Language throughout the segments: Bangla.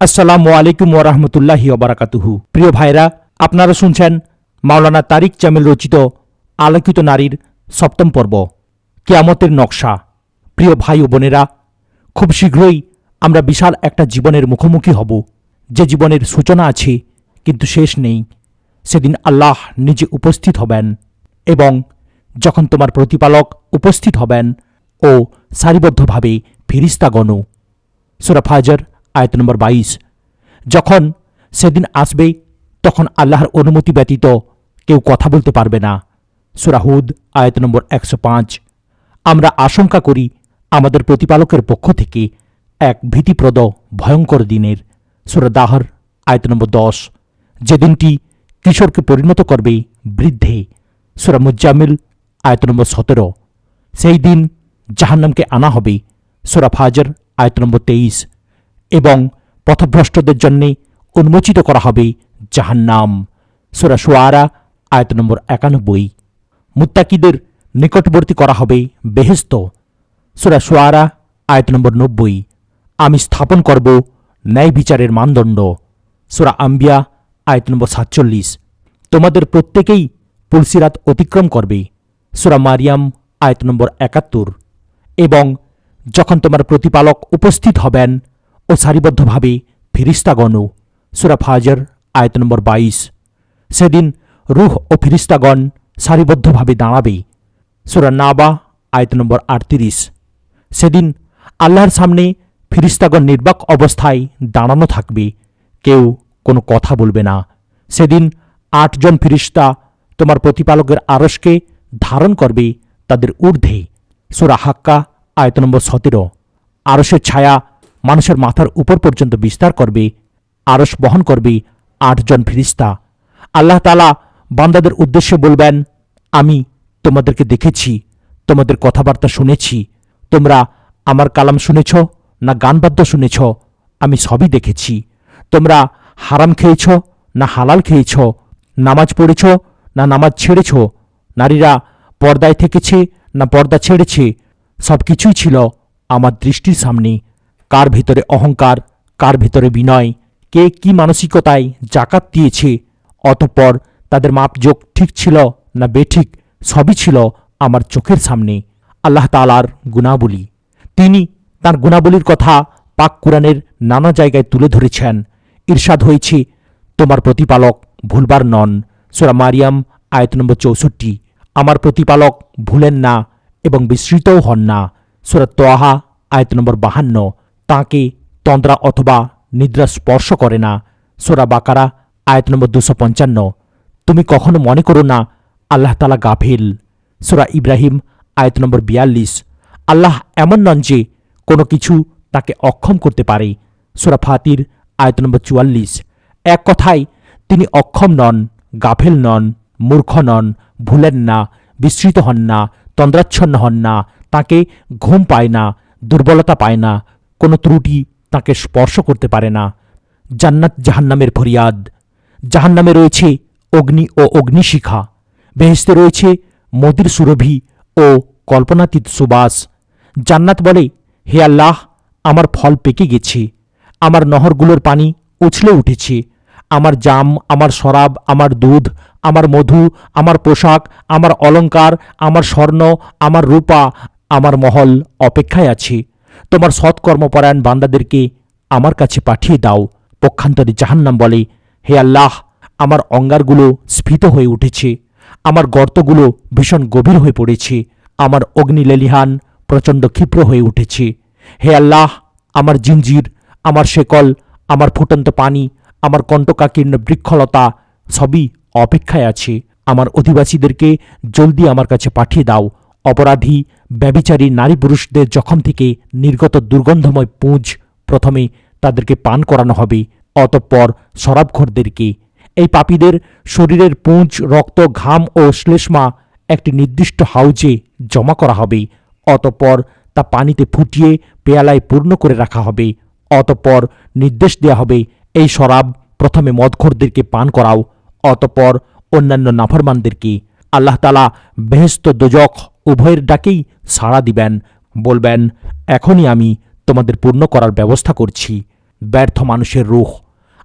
আসসালামু আলাইকুম ওরহমতুল্লাহি ওবরাকাতুহু প্রিয় ভাইরা আপনারা শুনছেন মাওলানা তারিক জামিল রচিত আলোকিত নারীর সপ্তম পর্ব, কেয়ামতের নকশা। প্রিয় ভাই ও বোনেরা, খুব শীঘ্রই আমরা বিশাল একটা জীবনের মুখোমুখি হব। যে জীবনের সূচনা আছে, কিন্তু শেষ নেই। সেদিন আল্লাহ নিজে উপস্থিত হবেন এবং যখন তোমার প্রতিপালক উপস্থিত হবেন ও সারিবদ্ধভাবে ফিরিস্তাগণ সুরা ফাজার আয়ত নম্বর বাইশ। যখন সেদিন আসবে, তখন আল্লাহর অনুমতি ব্যতীত কেউ কথা বলতে পারবে না। সুরাহুদ আয়ত নম্বর একশো পাঁচ। আমরা আশঙ্কা করি, আমাদের প্রতিপালকের পক্ষ থেকে এক ভীতিপ্রদ, ভয়ঙ্কর দিনের সুরা দাহর, আয়ত নম্বর দশ। যে দিনটি কিশোরকে পরিণত করবে বৃদ্ধে, সুরা মুজামিল আয়ত নম্বর সতেরো। সেই দিন জাহান্নামকে আনা হবে, সুরা ফাজর, আয়ত নম্বর তেইশ। এবং পথভ্রষ্টদের জন্যে উন্মোচিত করা হবে জাহান্নাম। সুরা সুয়ারা আয়ত নম্বর একানব্বই। মুত্তাকিদের নিকটবর্তী করা হবে বেহেস্ত সুরা সুয়ারা আয়ত নম্বর নব্বই। আমি স্থাপন করব ন্যায় বিচারের মানদণ্ড। সুরা আম্বিয়া, আয়ত নম্বর সাতচল্লিশ। তোমাদের প্রত্যেকেই পুলসিরাত অতিক্রম করবে। সুরা মারিয়াম, আয়ত নম্বর একাত্তর। এবং যখন তোমার প্রতিপালক উপস্থিত হবেন ও সারিবদ্ধভাবে ফিরিস্তাগণ সুরা ফাজর, আয়ত নম্বর বাইশ। সেদিন রুহ ও ফিরিস্তাগণ সারিবদ্ধভাবে দাঁড়াবে। সুরা নাবা, আয়ত নম্বর আটত্রিশ। সেদিন আল্লাহর সামনে ফিরিস্তাগণ নির্বাক অবস্থায় দাঁড়ানো থাকবে। কেউ কোনো কথা বলবে না। সেদিন আটজন ফিরিস্তা তোমার প্রতিপালকের আরসকে ধারণ করবে তাদের ঊর্ধ্বে। সুরা হাক্কা, আয়ত নম্বর সতেরো। আরসের ছায়া মানুষের মাথার উপর পর্যন্ত বিস্তার করবে আরস বহন করবে আটজন ফিরিস্তা আল্লাহ তালা বান্দাদের উদ্দেশ্যে বলবেন, আমি তোমাদেরকে দেখেছি, তোমাদের কথাবার্তা শুনেছি, তোমরা আমার কালাম শুনেছ না গানবাদ্য শুনেছ, আমি সবই দেখেছি। তোমরা হারাম খেয়েছ না হালাল খেয়েছ, নামাজ পড়েছ না নামাজ ছেড়েছ, নারীরা পর্দায় থেকেছে না পর্দা ছেড়েছে সব কিছুই ছিল আমার দৃষ্টির সামনে। কার ভেতরে অহংকার, কার ভেতরে বিনয়, কে কি মানসিকতায় জাকাত দিয়েছে, অতঃপর তাদের মাপযোগ ঠিক ছিল না বেঠিক সবই ছিল আমার চোখের সামনে। আল্লাহ তালার গুণাবলী। তিনি তার গুণাবলীর কথা পাক কুরআনের নানা জায়গায় তুলে ধরেছেন। ঈর্ষাদ হয়েছে, তোমার প্রতিপালক ভুলবার নন। সুরা মারিয়াম, আয়ত নম্বর চৌষট্টি, আমার প্রতিপালক ভুলেন না এবং বিস্মৃতও হন না। সুরা তোয়াহা, আয়ত নম্বর বাহান্ন তাঁকে তন্দ্রা অথবা নিদ্রা স্পর্শ করে না। সোরা বাকারা, আয়ত নম্বর দুশো পঞ্চান্ন। তুমি কখনো মনে করো না, আল্লাহ তালা গাফিল? সোরা ইব্রাহিম, আয়ত নম্বর বিয়াল্লিশ। আল্লাহ এমন নন যে কোনো কিছু তাকে অক্ষম করতে পারে। সোরা ফাতির, আয়ত নম্বর চুয়াল্লিশ। এক কথায়, তিনি অক্ষম নন, গাফেল নন, মূর্খ নন, ভুলেন না, বিস্মৃত হন না, তন্দ্রাচ্ছন্ন হন না, তাকে ঘুম পায় না, দুর্বলতা পায় না কোনো ত্রুটি তাকে স্পর্শ করতে পারে না। জান্নাত জাহান্নামের ফরিয়াদ। জাহান্নামে রয়েছে অগ্নি ও অগ্নিশিখা। বেহেস্তে রয়েছে মদির সুরভি ও কল্পনাতীত সুবাস। জান্নাত বলে, হে আল্লাহ, আমার ফল পেকে গেছে। আমার নহরগুলোর পানি উছলে উঠেছে। আমার জাম, আমার শরাব, আমার দুধ, আমার মধু, আমার পোশাক, আমার অলংকার আমার স্বর্ণ, আমার রূপা, আমার মহল অপেক্ষায় আছে। তোমার সৎকর্মপরায়ণ বান্দাদেরকে আমার কাছে পাঠিয়ে দাও। পক্ষান্তরে জাহান্নাম বলে, হে আল্লাহ, আমার অঙ্গারগুলো স্ফীত হয়ে উঠেছে। আমার গর্তগুলো ভীষণ গভীর হয়ে পড়েছে। আমার অগ্নিলেলিহান প্রচণ্ড ক্ষিপ্র হয়ে উঠেছে। হে আল্লাহ, আমার জিঞ্জির আমার শেকল, আমার ফুটন্ত পানি, আমার কণ্টকাকীর্ণ বৃক্ষলতা সবই অপেক্ষায় আছে। আমার অধিবাসীদেরকে জলদি আমার কাছে পাঠিয়ে দাও। অপরাধী ব্যবিচারী নারী পুরুষদের জখম থেকে নির্গত দুর্গন্ধময় পুঁজ প্রথমে তাদেরকে পান করানো হবে, অতঃপর শরাবঘরদেরকে এই পাপীদের শরীরের পুঁজ, রক্ত, ঘাম ও শ্লেষ্মা একটি নির্দিষ্ট হাউজে জমা করা হবে, অতঃপর তা পানিতে ফুটিয়ে পেয়ালায় পূর্ণ করে রাখা হবে, অতঃপর নির্দেশ দেওয়া হবে, এই শরাব প্রথমে মদখোরদেরকে পান করাও, অতঃপর অন্যান্য নাফরমানদেরকে। আল্লাহ তালা বেহেস্ত দোজক উভয়ের ডাকেই সাড়া দিবেন, বলবেন, এখনই আমি তোমাদের পূর্ণ করার ব্যবস্থা করছি। ব্যর্থ মানুষের রুহ।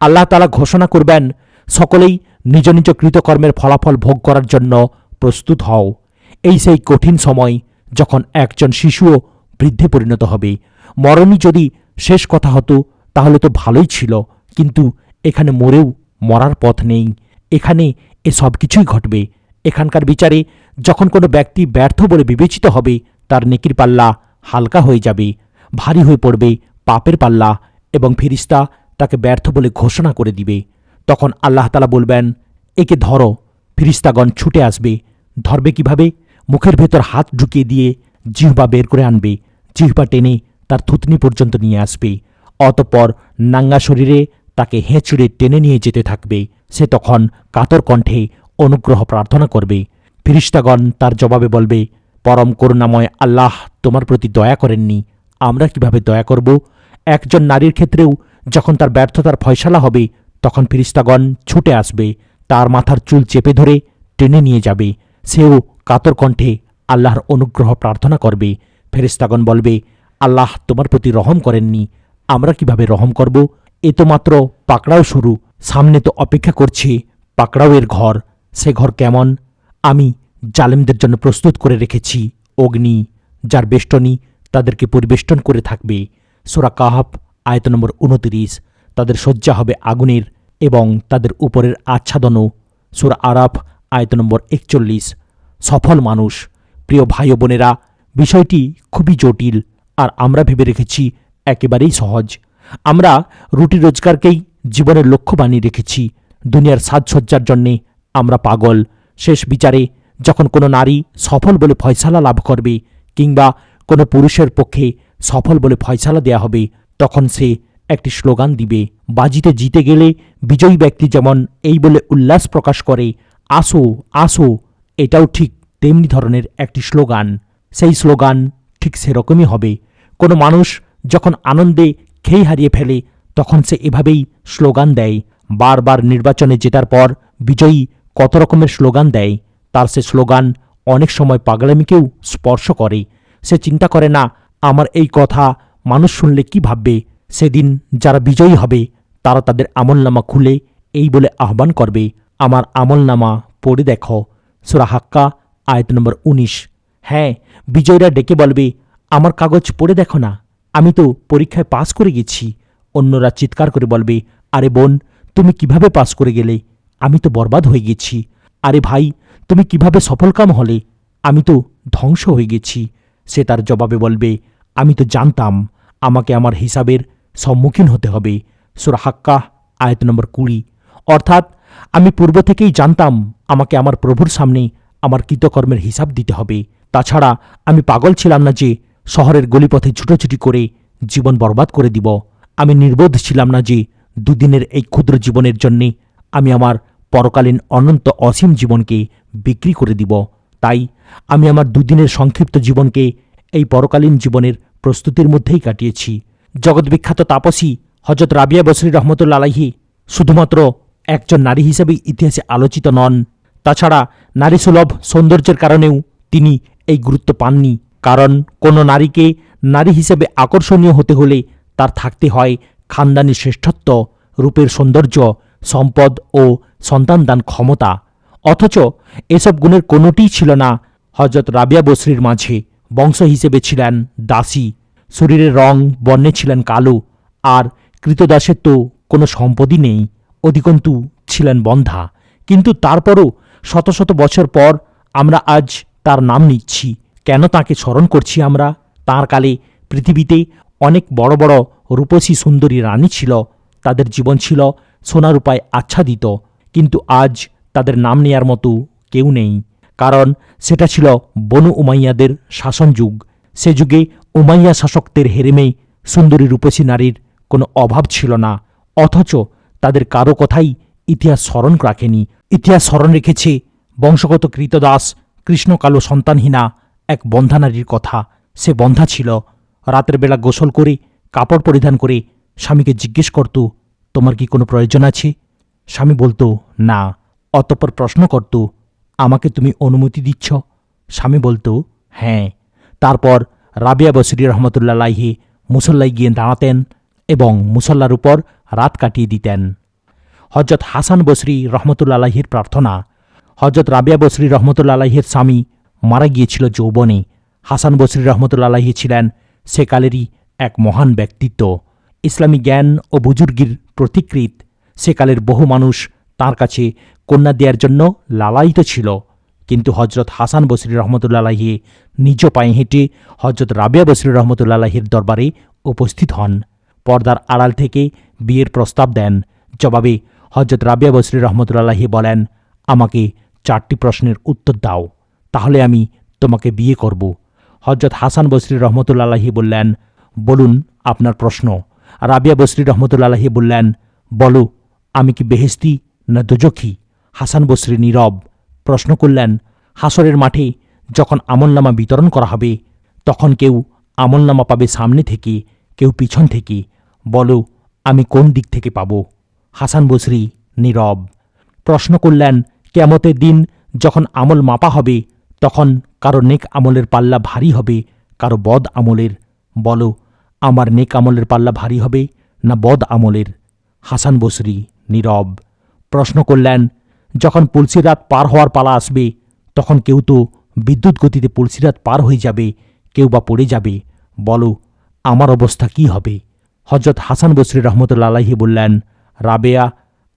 আল্লাহ তালা ঘোষণা করবেন, সকলেই নিজ নিজ কৃতকর্মের ফলাফল ভোগ করার জন্য প্রস্তুত হও। এই সেই কঠিন সময় যখন একজন শিশুও বৃদ্ধে পরিণত হবে। মরণই যদি শেষ কথা হতো, তাহলে তো ভালোই ছিল। কিন্তু এখানে মরেও মরার পথ নেই। এখানে এ সব কিছুই ঘটবে। এখানকার বিচারে যখন কোনো ব্যক্তি ব্যর্থ বলে বিবেচিত হবে, তার নেকির পাল্লা হালকা হয়ে যাবে, ভারী হয়ে পড়বে, পাপের পাল্লা এবং ফিরিস্তা তাকে ব্যর্থ বলে ঘোষণা করে দিবে। তখন আল্লাহ তালা বলবেন, একে ধরো, ফিরিস্তাগণ ছুটে আসবে। ধরবে কীভাবে? মুখের ভেতর হাত ঢুকিয়ে দিয়ে জিহ্বা বের করে আনবে। জিহ্বা টেনে তার থুতনি পর্যন্ত নিয়ে আসবে। অতঃপর নাঙ্গা শরীরে তাকে হেঁচড়ে টেনে নিয়ে যেতে থাকবে। সে তখন কাতর কণ্ঠে অনুগ্রহ প্রার্থনা করবে। ফিরিস্তাগণ তার জবাবে বলবে, পরম করুণাময় আল্লাহ, তোমার প্রতি দয়া করেননি। আমরা কীভাবে দয়া করব? একজন নারীর ক্ষেত্রেও যখন তার ব্যর্থতার ফয়সালা হবে, তখন ফিরিস্তাগণ ছুটে আসবে, তার মাথার চুল চেপে ধরে টেনে নিয়ে যাবে। সেও কাতর কণ্ঠে আল্লাহর অনুগ্রহ প্রার্থনা করবে। ফেরিস্তাগণ বলবে, আল্লাহ তোমার প্রতি রহম করেননি। আমরা কীভাবে রহম করব? এ তো মাত্র পাকড়াও শুরু। সামনে তো অপেক্ষা করছে পাকড়াওয়ের ঘর। সে ঘর কেমন? আমি জালেমদের জন্য প্রস্তুত করে রেখেছি। অগ্নি, যার বেষ্টনী তাদেরকে পরিবেষ্টন করে থাকবে। সোরা কাহাব আয়ত নম্বর উনতিরিশ তাদের শয্যা হবে আগুনের এবং তাদের উপরের আচ্ছাদনও। সুরা আরাফ, আয়ত নম্বর একচল্লিশ। সফল মানুষ। প্রিয় ভাই বোনেরা, বিষয়টি খুবই জটিল আর আমরা ভেবে রেখেছি একেবারেই সহজ। আমরা রুটি রোজগারকেই জীবনের লক্ষ্য বানিয়ে রেখেছি। দুনিয়ার সাজসজ্জার জন্যে আমরা পাগল। শেষ বিচারে যখন কোনো নারী সফল বলে ফয়সালা লাভ করবে কিংবা কোনো পুরুষের পক্ষে সফল বলে ফয়সালা দেয়া হবে, তখন সে একটি স্লোগান দিবে, বাজিতে জিতে গেলে বিজয়ী ব্যক্তি যেমন এই বলে উল্লাস প্রকাশ করে, আসো আসো, এটাও ঠিক তেমনি ধরনের একটি স্লোগান। সেই স্লোগান ঠিক সেরকমই হবে। কোনো মানুষ যখন আনন্দে খেই হারিয়ে ফেলে, তখন সে এভাবেই স্লোগান দেয়, বারবার নির্বাচনে জেতার পর বিজয়ী কত রকমের স্লোগান দেয়, তার সে স্লোগান অনেক সময় পাগলামিকেও স্পর্শ করে। সে চিন্তা করে না, আমার এই কথা মানুষ শুনলে কি ভাববে? সেদিন যারা বিজয়ী হবে, তারা তাদের আমলনামা খুলে এই বলে আহ্বান করবে, আমার আমলনামা পড়ে দেখো। সুরা হাক্কা, আয়ত নম্বর উনিশ। হ্যাঁ বিজয়ীরা ডেকে বলবে, আমার কাগজ পড়ে দেখো না, আমি তো পরীক্ষায় পাস করে গেছি। অন্যরা চিৎকার করে বলবে, আরে বোন, তুমি কীভাবে পাস করে গেলে? আমি তো বরবাদ হয়ে গেছি। আরে ভাই, তুমি কীভাবে সফলকাম হলে? আমি তো ধ্বংস হয়ে গেছি। সে তার জবাবে বলবে, আমি তো জানতাম, আমাকে আমার হিসাবের সম্মুখীন হতে হবে। সুরা হাক্কা আয়ত নম্বর কুড়ি। অর্থাৎ, আমি পূর্ব থেকেই জানতাম, আমাকে আমার প্রভুর সামনে আমার কৃতকর্মের হিসাব দিতে হবে। তাছাড়া, আমি পাগল ছিলাম না যে শহরের গলিপথে ছুটোছুটি করে জীবন বরবাদ করে দিব। আমি নির্বোধ ছিলাম না যে দুদিনের এই ক্ষুদ্র জীবনের জন্যে আমি আমার পরকালীন অনন্ত অসীম জীবনকে বিক্রি করে দিব। তাই আমি আমার দুদিনের সংক্ষিপ্ত জীবনকে এই পরকালীন জীবনের প্রস্তুতির মধ্যেই কাটিয়েছি। জগৎবিখ্যাত তাপসী হজরত রাবিয়া বসরি রহমতুল্লা আলাহি শুধুমাত্র একজন নারী হিসেবেই ইতিহাসে আলোচিত নন। তাছাড়া নারী সুলভ সৌন্দর্যের কারণেও তিনি এই গুরুত্ব পাননি। কারণ কোনো নারীকে নারী হিসেবে আকর্ষণীয় হতে হলে তার থাকতে হয় খানদানি শ্রেষ্ঠত্ব, রূপের সৌন্দর্য সম্পদ ও সন্তানদান ক্ষমতা। অথচ এসব গুণের কোনোটিই ছিল না। হজরত রাবিয়া বসরির মাঝে বংশ হিসেবে ছিলেন দাসী। শরীরের রং, বর্ণে ছিলেন কালো। আর কৃতদাসের তো কোনো সম্পদই নেই। অধিকন্তু ছিলেন বন্ধা। কিন্তু তারপরও শত শত বছর পর আমরা আজ তার নাম নিচ্ছি। কেন তাকে স্মরণ করছি আমরা? তার কালে পৃথিবীতে অনেক বড় বড় রূপসী সুন্দরী রানী ছিল। তাদের জীবন ছিল সোনারূপায় আচ্ছাদিত, কিন্তু আজ তাদের নাম নেয়ার মতো কেউ নেই। কারণ সেটা ছিল বনু উমাইয়াদের শাসন যুগ। সে যুগে উমাইয়া শাসকদের হেরেমে সুন্দরী রূপসী নারীর কোনো অভাব ছিল না। অথচ তাদের কারও কথাই ইতিহাস স্মরণ রাখেনি। ইতিহাস স্মরণ রেখেছে বংশগত কৃতদাস, কৃষ্ণকালো সন্তানহীনা এক বন্ধা নারীর কথা। সে বন্ধা ছিল। রাতের বেলা গোসল করে, কাপড় পরিধান করে স্বামীকে জিজ্ঞেস করত তোমার কি কোনো প্রয়োজন আছে? স্বামী বলতো, না। অতপর প্রশ্ন করত, আমাকে তুমি অনুমতি দিচ্ছ? স্বামী বলতো হ্যাঁ। তারপর রাবিয়া বসরি রহমতুল্লাহ লাহি মুসল্লাই গিয়ে দাঁড়াতেন এবং মুসল্লার উপর রাত কাটিয়ে দিতেন। হজরত হাসান বসরি রহমতুল্লাহির প্রার্থনা। হজরত রাবিয়া বসরি রহমতুল্লাহির স্বামী মারা গিয়েছিল যৌবনে। হাসান বসরি রহমতুল্লাহি ছিলেন সেকালেরই এক মহান ব্যক্তিত্ব। ইসলামী জ্ঞান ও বুজুর্গির প্রতিকৃত। সেকালের বহু মানুষ তার কাছে কন্যা দেওয়ার জন্য লালায়িত ছিল। কিন্তু হজরত হাসান বসরি রহমতুল্লাহি নিজ পায়ে হেঁটে হজরত রাবিয়া বসরি রহমতুল্লাহির দরবারে উপস্থিত হন। পর্দার আড়াল থেকে বিয়ের প্রস্তাব দেন। জবাবে হজরত রাবিয়া বসরি রহমতুল্লাহি বলেন, আমাকে চারটি প্রশ্নের উত্তর দাও, তাহলে আমি তোমাকে বিয়ে করব। হজরত হাসান বসরি রহমতুল্লাহি বললেন, বলুন আপনার প্রশ্ন। রাবিয়া বসরি রহমতুল্লাহি বললেন, বলো, আমি কি বেহেস্তি না দোজখী? হাসান বসরি নীরব প্রশ্ন করলেন, হাসরের মাঠে যখন আমলনামা বিতরণ করা হবে, তখন কেউ আমলনামা পাবে সামনে থেকে, কেউ পিছন থেকে। বলো, আমি কোন দিক থেকে পাব? হাসান বসরি নীরব প্রশ্ন করলেন কেমতের দিন যখন আমল মাপা হবে, তখন কারও নেক আমলের পাল্লা ভারী হবে, কারও বদ আমলের। বলো আমার নেক আমলের পাল্লা ভারী হবে, না বদ আমলের? হাসান বসরি, নীরব। প্রশ্ন করলেন, যখন পুলসিরাত পার হওয়ার পালা আসবে, তখন কেউ তো বিদ্যুৎ গতিতে পুলসিরাত পার হয়ে যাবে, কেউ বা পড়ে যাবে। বলো, আমার অবস্থা কি হবে? হজরত হাসান বসরি রহমতুল্লাহি বললেন, রাবেয়া,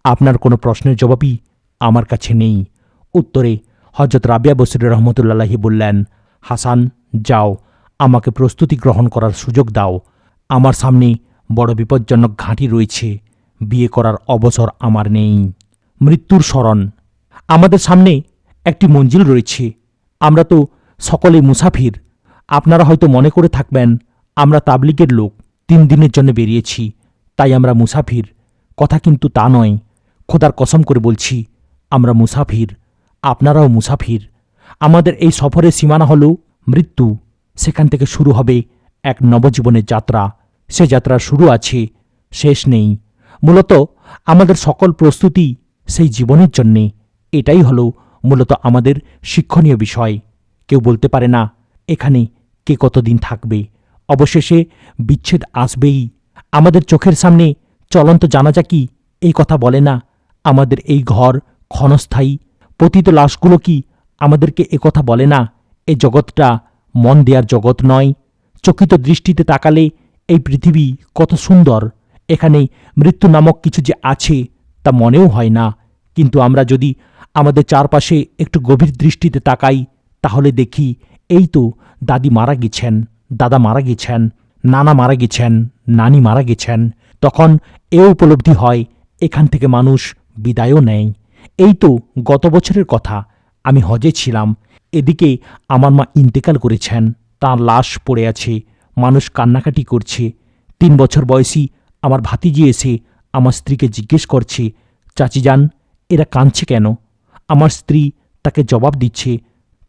আপনার কোনো প্রশ্নের জবাবই আমার কাছে নেই। উত্তরে হজরত রাবিয়া বসরি রহমতুল্লাহি বললেন, হাসান, যাও, আমাকে প্রস্তুতি গ্রহণ করার সুযোগ দাও। আমার সামনে বড় বিপজ্জনক ঘাঁটি রয়েছে। বিয়ে করার অবসর আমার নেই। মৃত্যুর স্মরণ। আমাদের সামনে একটি মঞ্জিল রয়েছে। আমরা তো সকলে মুসাফির। আপনারা হয়তো মনে করে থাকবেন, আমরা তাবলিগের লোক। তিন দিনের জন্য বেরিয়েছি, তাই আমরা মুসাফির। কথা কিন্তু তা নয়। খোদার কসম করে বলছি, আমরা মুসাফির। আপনারাও মুসাফির। আমাদের এই সফরের সীমানা হল মৃত্যু। সেখান থেকে শুরু হবে এক নবজীবনের যাত্রা। সে যাত্রা শুরু আছে, শেষ নেই। মূলত আমাদের সকল প্রস্তুতি সেই জীবনের জন্যে। এটাই হলো মূলত আমাদের শিক্ষণীয় বিষয়। কেউ বলতে পারে না, এখানে কে কতদিন থাকবে? অবশেষে বিচ্ছেদ আসবেই। আমাদের চোখের সামনে চলন্ত জানাজা কি? এই কথা বলে না। আমাদের এই ঘর ক্ষণস্থায়ী। পতিত লাশগুলো কি আমাদেরকে একথা বলে না? এ জগৎটা মন দেয়ার জগৎ নয়। চকিত দৃষ্টিতে তাকালে এই পৃথিবী কত সুন্দর। এখানে মৃত্যু নামক কিছু যে আছে তা মনেও হয় না। কিন্তু আমরা যদি আমাদের চারপাশে একটু গভীর দৃষ্টিতে তাকাই, তাহলে দেখি এই তো দাদি মারা গেছেন, দাদা মারা গেছেন, নানা মারা গেছেন, নানি মারা গেছেন। তখন এ উপলব্ধি হয়, এখান থেকে মানুষ বিদায়ও নেয়। এই তো গত বছরের কথা, আমি হজে ছিলাম। এদিকে আমার মা ইন্তেকাল করেছেন, তাঁর লাশ পড়ে আছে। মানুষ কান্নাকাটি করছে। তিন বছর বয়সী আমার ভাতিজি এসে আমার স্ত্রীকে জিজ্ঞেস করছে, চাচি যান এরা কাঁদছে কেন? আমার স্ত্রী তাকে জবাব দিচ্ছে,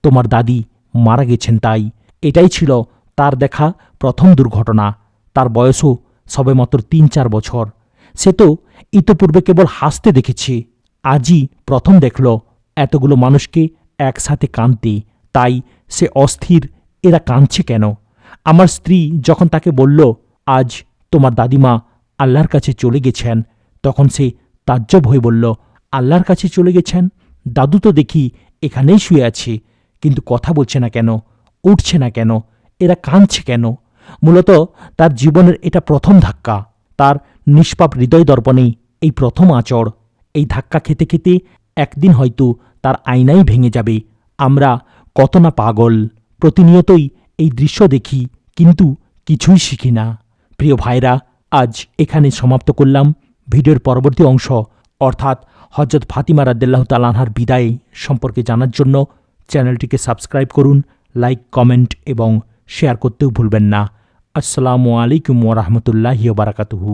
তোমার দাদি মারা গেছেন তাই। এটাই ছিল তার দেখা প্রথম দুর্ঘটনা। তার বয়সও সবে মাত্র তিন চার বছর। সে তো ইতপূর্বে কেবল হাসতে দেখেছে। আজই প্রথম দেখল এতগুলো মানুষকে একসাথে কাঁদতে। তাই সে অস্থির, এরা কাঁদছে কেন? আমার স্ত্রী যখন তাকে বলল, আজ তোমার দাদিমা আল্লাহর কাছে চলে গেছেন, তখন সে তাজ্জব হয়ে বলল, আল্লাহর কাছে চলে গেছেন? দাদু তো দেখি এখানেই শুয়ে আছে, কিন্তু কথা বলছে না কেন? উঠছে না কেন? এরা কাঁদছে কেন? মূলত তার জীবনের এটা প্রথম ধাক্কা। তার নিষ্পাপ হৃদয় দর্পণে এই প্রথম আচর এই ধাক্কা খেতে খেতে একদিন হয়তো তার আয়নাই ভেঙে যাবে। আমরা কত না পাগল। প্রতিনিয়তই এই দৃশ্য দেখি কিন্তু কিছুই শিখি না। প্রিয় ভাইরা, আজ এখানে সমাপ্ত করলাম। ভিডিওর পরবর্তী অংশ, অর্থাৎ হজরত ফাতিমা রাদ্দাল্লাহ তালানহার বিদায় সম্পর্কে জানার জন্য চ্যানেলটিকে সাবস্ক্রাইব করুন, লাইক, কমেন্ট এবং শেয়ার করতেও ভুলবেন না। আসসালামু আলাইকুম ওরহমতুল্লাহি বারাকাতুহু।